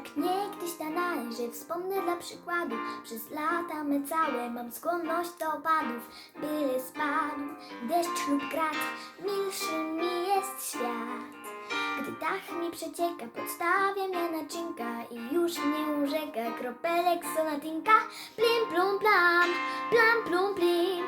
Jak niegdyś ta należy, wspomnę dla przykładu. Przez lata my całe mam skłonność do opadów Byle spadł deszcz lub grad. Milszy mi jest świat Gdy dach mi przecieka, podstawiam ja naczynka I już mnie urzeka. Kropelek sonatinka Plim plum plam, plam plum plim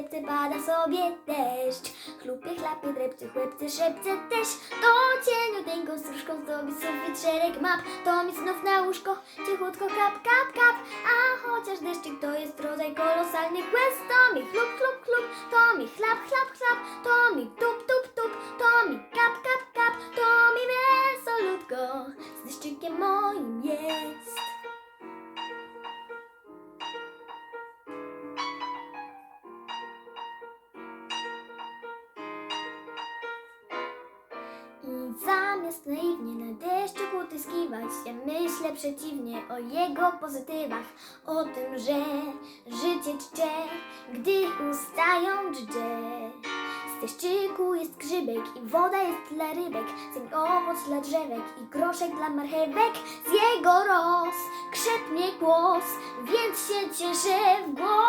stepce pada sobie deszcz. Chlupie, chlapie, drepce, chłepce, szepce też. To cieniuteńką stróżką zdobi sufit szereg map. To mi znów na łóżko, cichutko kap, kap, kap. A chociaż deszczyk to jest rodzaj kolosalnych łez To mi chlup, zamiast naiwnie na deszczu utyskiwać się, myślę przeciwnie o jego pozytywach. O tym, że życie czcze, gdy ustają dżdże. Z deszczyku jest grzybek i woda jest dla rybek, ceń owoc dla drzewek i groszek dla marchewek. Z jego roz krzepnie głos, więc się cieszę w głos, z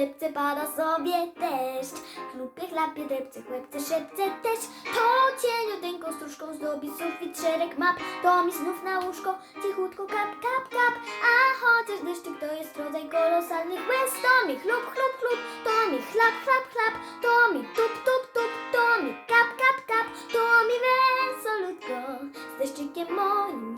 zdepce pada sobie deszcz. Chlupie, chlapie, drepce, chłepce, szepce też. To cieniuteńką stróżką zdobi sufit szereg map. To mi znów na łóżko cichutko kap, kap, kap. A chociaż deszczyk to jest rodzaj kolosalnych łez. To mi chlup, chlup, chlup, to mi chlap, chlap, chlap. To mi tup, tup, tup, to mi kap, kap, kap. To mi wesolutko z deszczykiem moim